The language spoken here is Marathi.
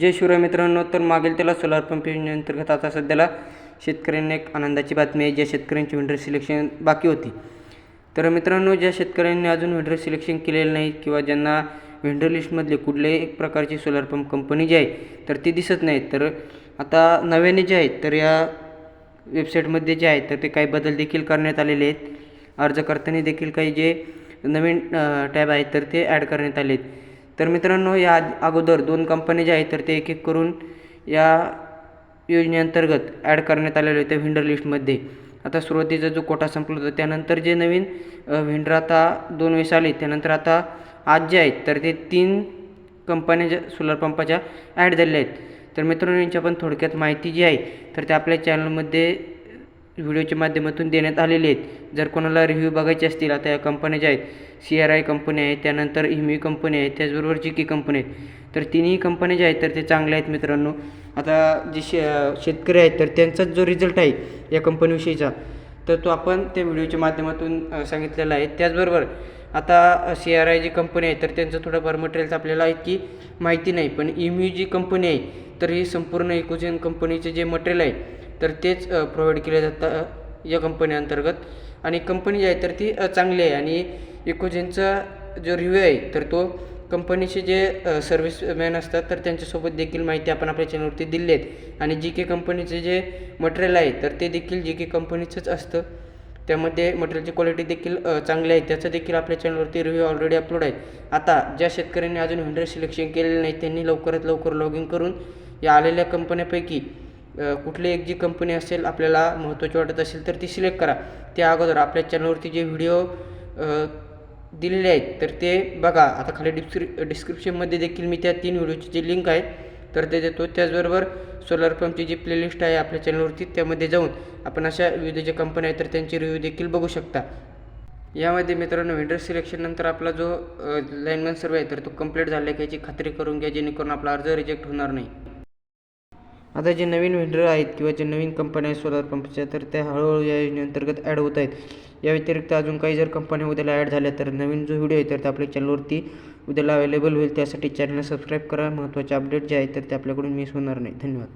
जय शिवराय मित्रांनो तर मागील त्याला सोलार पंप योजनेअंतर्गत आता सध्याला शेतकऱ्यांना एक आनंदाची बातमी आहे ज्या शेतकऱ्यांची विंडर सिलेक्शन बाकी होती. तर मित्रांनो ज्या शेतकऱ्यांनी अजून विंडर सिलेक्शन केलेलं नाही किंवा ज्यांना विंडर लिस्टमधले कुठल्याही एक प्रकारची सोलार पंप कंपनी जी आहे तर ती दिसत नाही. तर आता नव्याने जे आहेत तर या वेबसाईटमध्ये जे आहेत तर ते काही बदल देखील करण्यात आलेले आहेत. अर्ज करताना देखील काही जे नवीन टॅब आहेत तर ते ॲड करण्यात आले आहेत तर मित्रांनो या अगोदर दोन कंपन्या ज्या आहेत तर ते एक एक करून या योजनेअंतर्गत ॲड करण्यात आलेले होते व्हेंडर लिस्टमध्ये आता सुरुवातीचा जो कोटा संपला होता त्यानंतर जे नवीन व्हेंडर आता दोन वेळेस आले त्यानंतर आता आज जे आहेत तर ते तीन कंपन्या ज्या सोलर पंपाच्या ॲड झालेल्या आहेत. तर मित्रांनो यांच्या पण थोडक्यात माहिती जी आहे तर ते आपल्या चॅनलमध्ये व्हिडिओच्या माध्यमातून देण्यात आलेले आहेत. जर कोणाला रिव्ह्यू बघायचे असतील आता या कंपन्या ज्या आहेत सी आर आय कंपनी आहे त्यानंतर हिमी कंपनी आहे त्याचबरोबर जी की कंपनी आहेत. तर तिन्ही कंपन्या ज्या आहेत तर ते चांगल्या आहेत मित्रांनो. आता जे शे शेतकरी आहेत तर त्यांचाच जो रिझल्ट आहे या कंपनीविषयीचा तर तो आपण त्या व्हिडिओच्या माध्यमातून सांगितलेला आहे. त्याचबरोबर आता C R I G company आहे तर त्यांचं थोडंफार मटेरियल्स आपल्याला इतकी माहिती नाही. पण इम्यू जी कंपनी आहे तर ही संपूर्ण इकोजेन कंपनीचे जे मटेरियल आहे तर तेच प्रोव्हाइड केले जातं या कंपनी अंतर्गत. आणि कंपनी जी आहे तर ती चांगली आहे. आणि इकोजेनचा जो रिव्ह्यू आहे तर तो कंपनीचे जे सर्व्हिसमॅन असतात तर त्यांच्यासोबत देखील माहिती आपण आपल्या चॅनलवरती दिली आहेत आणि जी के कंपनीचे जे मटेरियल आहे तर ते देखील जी के कंपनीचंच असतं. त्यामध्ये मटेरियलची क्वालिटी देखील चांगली आहे. त्याचं देखील आपल्या चॅनलवरती रिव्ह्यू ऑलरेडी अपलोड आहे. आता ज्या शेतकऱ्यांनी अजून हंड्रेड सिलेक्शन केलेलं नाही त्यांनी लवकरात लवकर लॉग इन करून या आलेल्या कंपन्यापैकी कुठली एक जी कंपनी असेल आपल्याला महत्त्वाची वाटत असेल तर ती सिलेक्ट करा. त्या अगोदर आपल्या चॅनलवरती जे व्हिडिओ दिलेले आहेत तर ते बघा. आता खाली डिस्क्रि डिस्क्रिप्शनमध्ये देखील मी त्या तीन व्हिडिओची जी लिंक आहे तर ते देतो. त्याचबरोबर सोलर पंपची जी प्लेलिस्ट आहे आपल्या चॅनलवरती त्यामध्ये जाऊन आपण अशा विविध ज्या कंपन्या आहेत तर त्यांची रिव्ह्यू देखील बघू शकता. यामध्ये मित्रांनो विंडर सिलेक्शननंतर आपला जो लाईनमॅन सर्वे आहे तर तो कंप्लीट झाला आहे याची खात्री करून घ्या जेणेकरून आपला अर्ज रिजेक्ट होणार नाही. आता जे नवीन व्हेंडर आहेत किंवा जे नवीन कंपन्या आहेत सोलार पंपच्या तर त्या हळूहळू या योजनेअंतर्गत ॲड होत आहेत. या व्यतिरिक्त अजून काही जर कंपन्या उद्याला ॲड झाल्या तर नवीन जो व्हिडिओ आहे तर ते आपल्या चॅनलवरती उद्याला अवेलेबल होईल. त्यासाठी चॅनलला सबस्क्राईब करा. महत्त्वाचे अपडेट जे आहेत तर ते आपल्याकडून मिस होणार नाही. धन्यवाद.